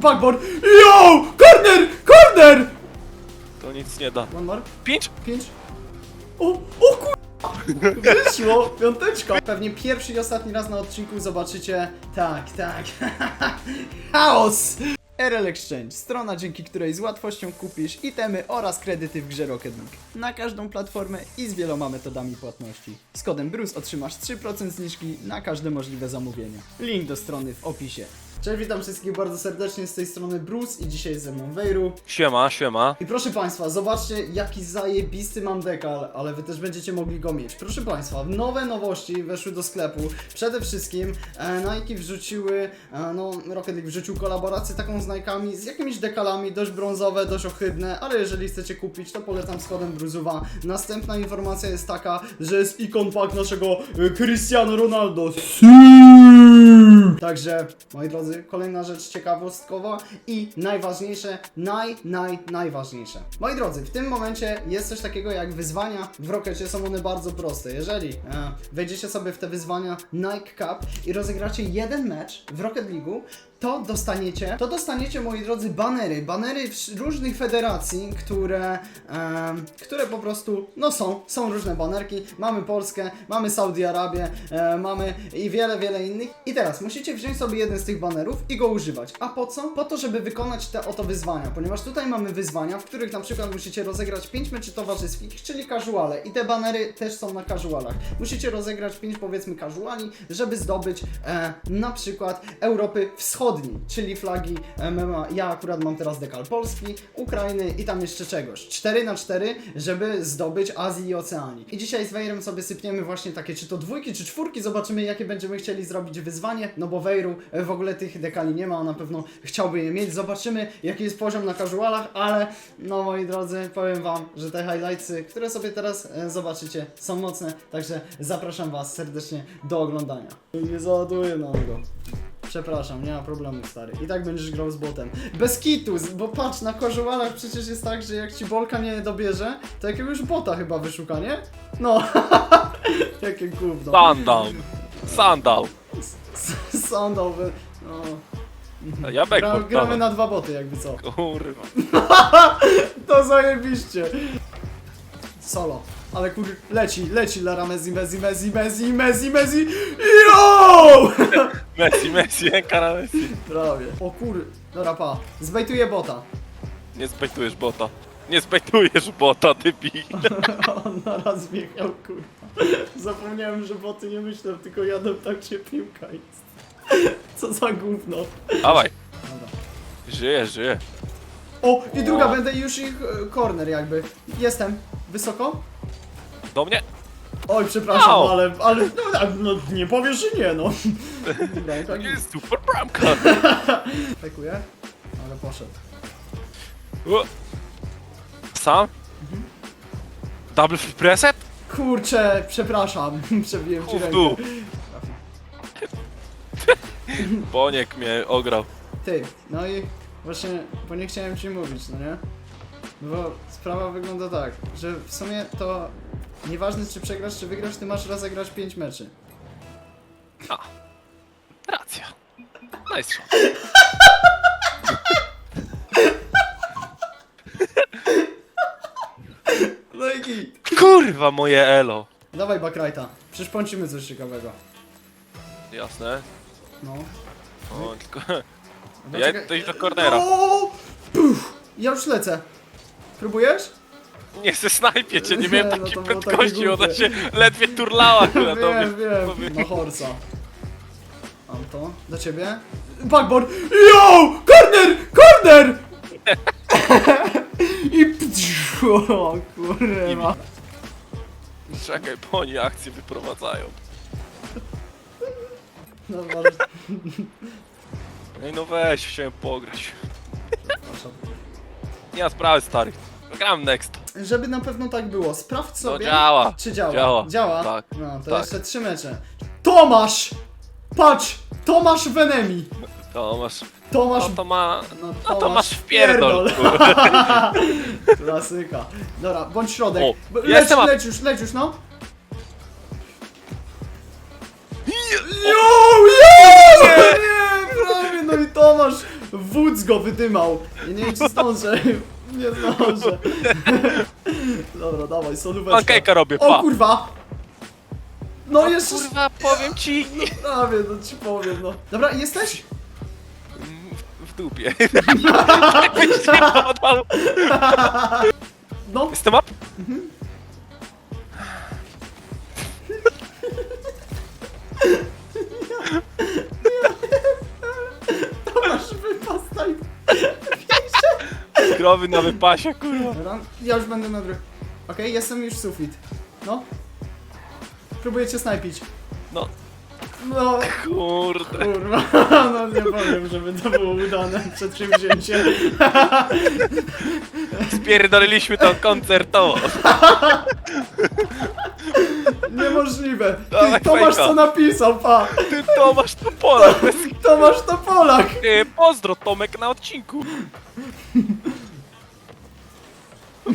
backboard. Yo! Corner! Corner! To nic nie da. One more. Pięć? Pięć. O, o kur... Wyszło, piąteczka. Pewnie pierwszy i ostatni raz na odcinku zobaczycie... Tak, tak. Chaos! RL Exchange, strona dzięki której z łatwością kupisz itemy oraz kredyty w grze Rocket League. Na każdą platformę i z wieloma metodami płatności. Z kodem BRUCE otrzymasz 3% zniżki na każde możliwe zamówienia. Link do strony w opisie. Cześć, witam wszystkich bardzo serdecznie z tej strony Bruce i dzisiaj ze mną Wejru. Siema, siema. I proszę Państwa, zobaczcie jaki zajebisty mam dekal, ale Wy też będziecie mogli go mieć. Proszę Państwa, nowe nowości weszły do sklepu. Przede wszystkim e, Nike wrzuciły, e, no Rocket League wrzucił kolaborację taką z Z jakimiś dekalami, dość brązowe, dość ohydne, ale jeżeli chcecie kupić, to polecam z kodem Bruzuwa. Następna informacja jest taka, że jest ikon pack naszego e, Cristiano Ronaldo. Także, moi drodzy, kolejna rzecz ciekawostkowa i najważniejsze, naj, naj, najważniejsze. Moi drodzy, w tym momencie jest coś takiego jak wyzwania. W Rockecie są one bardzo proste. Jeżeli e, wejdziecie sobie w te wyzwania Nike Cup i rozegracie jeden mecz w Rocket League'u, to dostaniecie, to dostaniecie, moi drodzy, banery. Banery różnych federacji, które, em, które po prostu, no są, są różne banerki. Mamy Polskę, mamy Saudi Arabię, e, mamy i wiele, wiele innych. I teraz musicie wziąć sobie jeden z tych banerów i go używać. A po co? Po to, żeby wykonać te oto wyzwania, ponieważ tutaj mamy wyzwania, w których na przykład musicie rozegrać 5 meczy towarzyskich, czyli casuale. I te banery też są na casualach. Musicie rozegrać 5 powiedzmy casuali, żeby zdobyć e, na przykład Europy Wschodniej, czyli flagi MMA. Ja akurat mam teraz dekal Polski, Ukrainy i tam jeszcze czegoś. 4 na 4, żeby zdobyć Azji i Oceanii. I dzisiaj z Wejrem sobie sypniemy właśnie takie, czy to dwójki, czy czwórki, zobaczymy jakie będziemy chcieli zrobić wyzwanie, no bo Wejru e, w ogóle tych dekali nie ma, on na pewno chciałby je mieć. Zobaczymy jaki jest poziom na casualach, ale no moi drodzy, powiem wam, że te highlightsy, które sobie teraz e, zobaczycie, są mocne, także zapraszam was serdecznie do oglądania. Nie załaduję nam go. Przepraszam, nie ma problemu, stary. I tak będziesz grał z botem. Bez kitu, z- bo patrz, na casualach przecież jest tak, że jak ci bolka nie dobierze, to jakiegoś bota chyba wyszuka, nie? No, jakie gówno. Sundown. Sundown. S- Sandał, wy- no. Ja Gra, backboard gramy dawaj. na dwa boty, jakby co. Kurwa. To zajebiście. Solo. Ale kur... leci, leci Lara Messi, Messi, Messi, Messi, Messi, Messi. Yo! Messi, Messi, Enkara Messi. Prawie. O kur... Dobra, pa. Zbejtuję bota. Nie zbejtujesz bota. Nie zbejtujesz bota, ty pi. On na raz wjechał, kurwa. Zapomniałem, że boty nie myślą, tylko jadą tak, gdzie piłka jest. Co za gówno. Dawaj. Dobra. Żyje, żyje. O, i druga, będę już ich e, corner jakby. Jestem. Wysoko? Do mnie? Oj, przepraszam, Au. ale, ale no, no, nie powiesz, że nie, no. Dobra, To tak nie jest super bramka. Fekuję, ale poszedł. O. Sam? Double flip preset? Kurczę, przepraszam, przebiłem ci W rękę. Boniek mnie ograł. Ty, no i właśnie, bo nie chciałem ci mówić, no nie? Bo sprawa wygląda tak, że w sumie to nieważne czy przegrasz, czy wygrasz, ty masz rozegrać 5 meczy. A. Racja. Nice shot. No i git. Kurwa moje elo. Dawaj Bakrajta, przyszpącimy coś ciekawego. Jasne. No. O, tylko... No Ja czekaj- to iść do cornera. O! Puf! Ja już lecę. Próbujesz? Nie chcę snajpie cię, nie Nie, miałem no takiej to było prędkości, ona głupie. się ledwie turlała na do mnie. wiem, wiem. Na horsa. To. Do ciebie. Backboard. Yo! Corner! Corner! I... O kurwa. Czekaj, bo oni akcję wyprowadzają. No, może... Ej no weź, chciałem pograć. Przepraszam. Nie ma sprawy, stary. Gram next. Żeby na pewno tak było, sprawdź No sobie. działa. Czy działa? Działa. Tak. No, to Tak. jeszcze trzy mecze. Tomasz! Patrz! Tomasz Venemi! To masz... Tomasz... No to ma... No, No to masz wpierdol, Klasyka. Dobra, bądź środek. O, B- Leć, jestem, a- leć już, leć już, no. Jo, jo! Nie, prawie, no i Tomasz wódz go wydymał. Ja nie wiem, czy zdążę. Nie zdążę. Dobra, dawaj, solóweczka. Pankejka robię, O pa! kurwa! No jeszcze... Kurwa, powiem ci! Prawie, no ci powiem, no. Dobra, jesteś? W dupie. Jakbyś nie podał. No. Jestem up? Krowy na wypasie, kurwa. Dobra, ja już będę na dru... Okej, jestem już sufit. No. Próbuję cię snajpić. No, No, kurde. kurwa, no nie powiem, żeby to było udane przedsięwzięcie. Spierdoliliśmy to koncertowo. Niemożliwe. Ty, Dawaj, Tomasz fajka. co napisał, pa. Ty Tomasz to Polak. Tomasz to Polak. Ty, Pozdro Tomek na odcinku.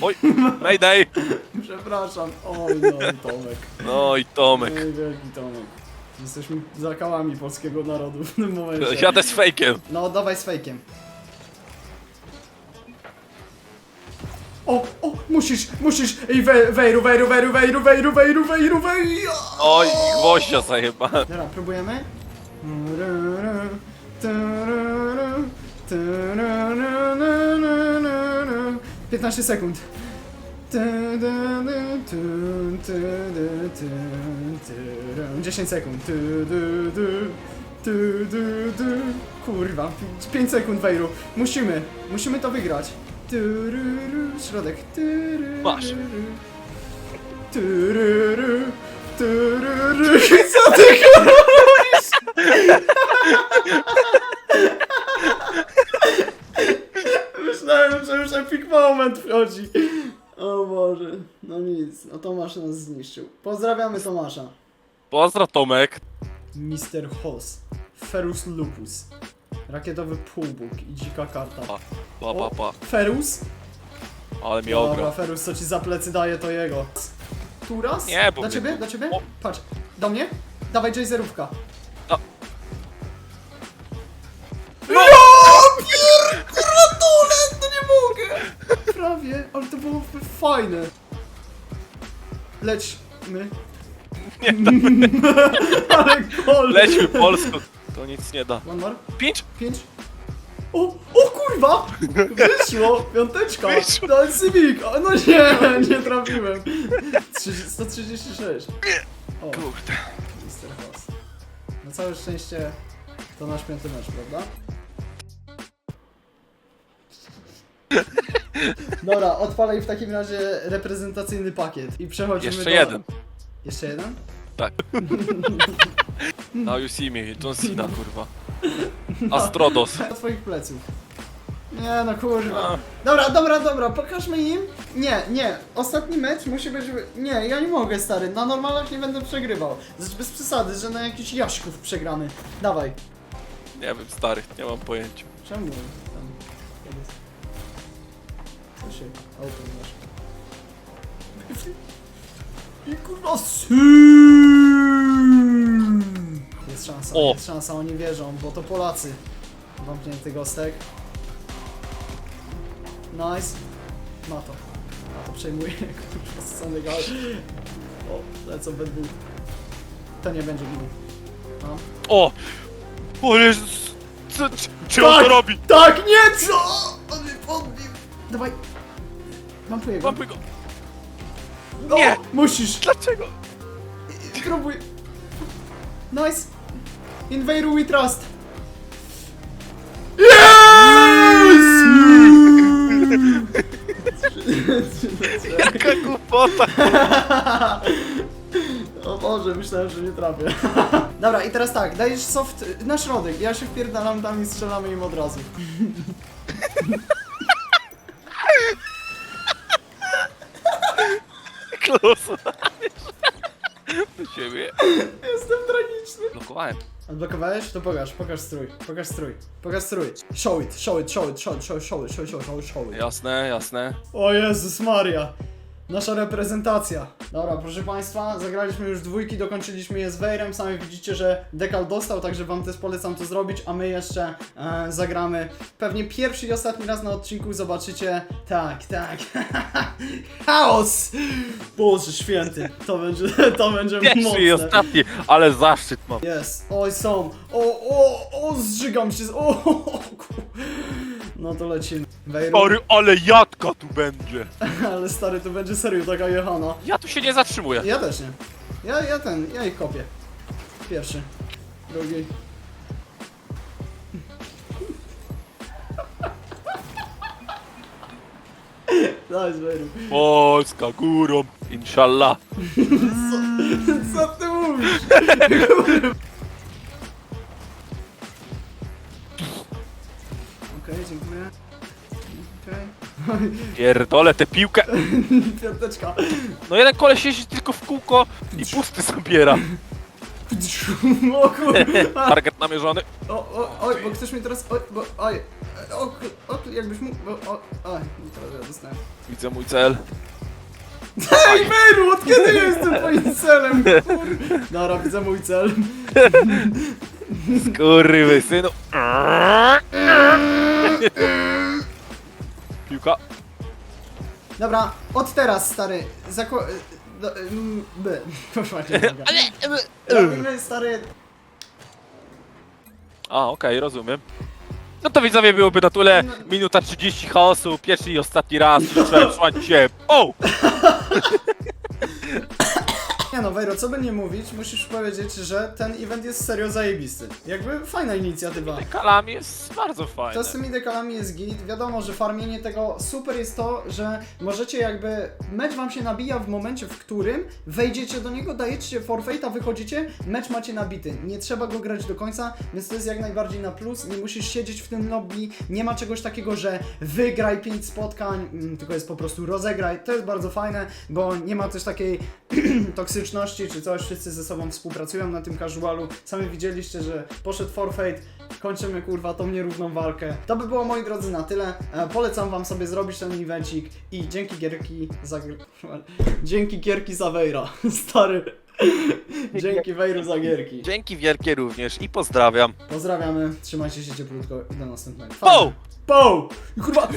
Oj, mayday. Przepraszam. Oj, no i Tomek. No i Tomek. Oj, wielki Tomek. Jesteśmy zakałami polskiego narodu w tym momencie. Jadę z fejkiem. No, dawaj z fejkiem. O, o, musisz, musisz, ej, we, wejru, wejru, wejru, wejru, wejru, wejru, wejru, wejru. Oj, gwoździa zajeba. Dobra, próbujemy. 15 sekund. Tu, 10 sekund. Kurwa, 5 sekund Wejru. Musimy, musimy to wygrać. Środek. Masz. Co ty kurwa robisz? Myślałem, że już epic moment wchodzi. O Boże, no nic, no Tomasz nas zniszczył. Pozdrawiamy Tomasza. Pozdro Tomek. Mr. Hoss, Ferus Lupus, rakietowy półbóg i dzika karta. Pa, pa, pa, pa. Ferus? Ale mnie Dobra. Ferus, co ci za plecy daje, to jego. Tu raz? Nie, bo Dla mnie- ciebie? Dla ciebie? O. Patrz, do mnie? Dawaj Jayzerówka. No. Prawie, ale to było fajne. Lećmy. Nie, ale gol! Lećmy Polską. To nic nie da. One more? Pięć? Pięć? O, o kurwa! Wyszło! Piąteczka! Wyszło. Dal Civic! O, no nie, nie trafiłem. 30, 136. O, Kurde. Mr. Na całe szczęście to nasz piąty mecz, prawda? Dobra, odpalaj w takim razie reprezentacyjny pakiet i przechodzimy Jeszcze do... jeden. Jeszcze jeden? Tak. Now you see me, John Cena, kurwa. Astrodos. Do twoich pleców. Nie no kurwa. Dobra, dobra, dobra, pokażmy im. Nie, nie, ostatni mecz musi być... Nie, ja nie mogę stary, na normalach nie będę przegrywał. Znaczy bez przesady, że na jakiś jaszków przegramy. Dawaj. Nie wiem, stary, nie mam pojęcia. Czemu się... Auto masz. I kurwa sy! Jest szansa, O! jest szansa, oni wierzą, bo to Polacy. Zamknięty gostek. Nice. Ma to. Ma to przejmuje, kurwa, z Senegal. O, lecą we dwóch. To nie będzie gnił. No. O! O Jezus! Co, co, czy on Tak! to robi? Tak, nie, co? On mnie podbił. Dawaj. Mam tu jego. Łapy go. No, Nie! Musisz. Dlaczego? Próbuj. Nice. Invader we trust. Yes! Jaka głupota! o Boże, myślałem, że nie trafię. Dobra, i teraz tak, dajesz soft na środek. Ja się wpierdalam tam i strzelamy im od razu. Do siebie. Jestem tragiczny. Blokowałem. Odblokowałeś? To pokaż, pokaż strój, pokaż strój, pokaż strój. Show it, show it, show it, show it, show it, show it, show it, show it, show it. Jasne, jasne. O Jezus Maria. Nasza reprezentacja. Dobra, proszę Państwa, zagraliśmy już dwójki, dokończyliśmy je z Wejrem. Sami widzicie, że Dekal dostał, także Wam też polecam to zrobić, a my jeszcze e, zagramy pewnie pierwszy i ostatni raz na odcinku. Zobaczycie. Tak, tak. Chaos! Boże święty, to będzie, to będzie Pierwszy i mocne. ostatni, ale zaszczyt mam. Jest, oj są, o, o, o, zżygam się, z- o, o, o, no to lecimy. Wejru, Stary, ale jadka tu będzie. ale stary, to będzie serio taka jechana. Ja tu się nie zatrzymuję. Ja też nie. Ja, ja ten, ja ich kopię. Pierwszy, drugi. Daj, Wejru. Polska górą, inshallah. Co ty mówisz? Pierdolę tę piłkę. Piąteczka. No jeden koleś jeździ tylko w kółko i pusty zabiera. O. Target namierzony. O, o, oj, bo ktoś mi teraz, oj, bo, oj, o, ku- o, jakbyś mógł, bo, o, oj, teraz ja dostałem. Widzę mój cel. Ej, Meru, od kiedy jestem twoim celem, kur... Dobra, widzę mój cel. Kurwy synu. Piłka. Dobra, od teraz, stary, zako... Do, mm, by, proszę cię, droga. Robimy, stary, A, okej, rozumiem. No to widzowie byłoby na tyle. Minuta 30 chaosu, pierwszy i ostatni raz. Trzeba trzymać się. O! Nie no, Wejro, co by nie mówić, musisz powiedzieć, że ten event jest serio zajebisty. Jakby fajna inicjatywa. Kalami jest bardzo To fajne. z tymi dekalami jest git. Wiadomo, że farmienie tego super jest to, że możecie jakby. Mecz wam się nabija w momencie, w którym wejdziecie do niego, dajecie forfeita, wychodzicie, mecz macie nabity. Nie trzeba go grać do końca, więc to jest jak najbardziej na plus. Nie musisz siedzieć w tym lobby, nie ma czegoś takiego, że wygraj 5 spotkań, mm, tylko jest po prostu rozegraj. To jest bardzo fajne, bo nie ma też takiej toksyczności czy coś, wszyscy ze sobą współpracują na tym casualu. Sami widzieliście, że poszedł forfeit, kończymy kurwa tą nierówną walkę. To by było moi drodzy na tyle. E, polecam wam sobie zrobić ten evencik i dzięki gierki za... Dzięki gierki za Wejra, stary. Dzięki Wejru za gierki. Dzięki wielkie również i pozdrawiam. Pozdrawiamy, trzymajcie się cieplutko i do następnego. Po! Po! I kurwa...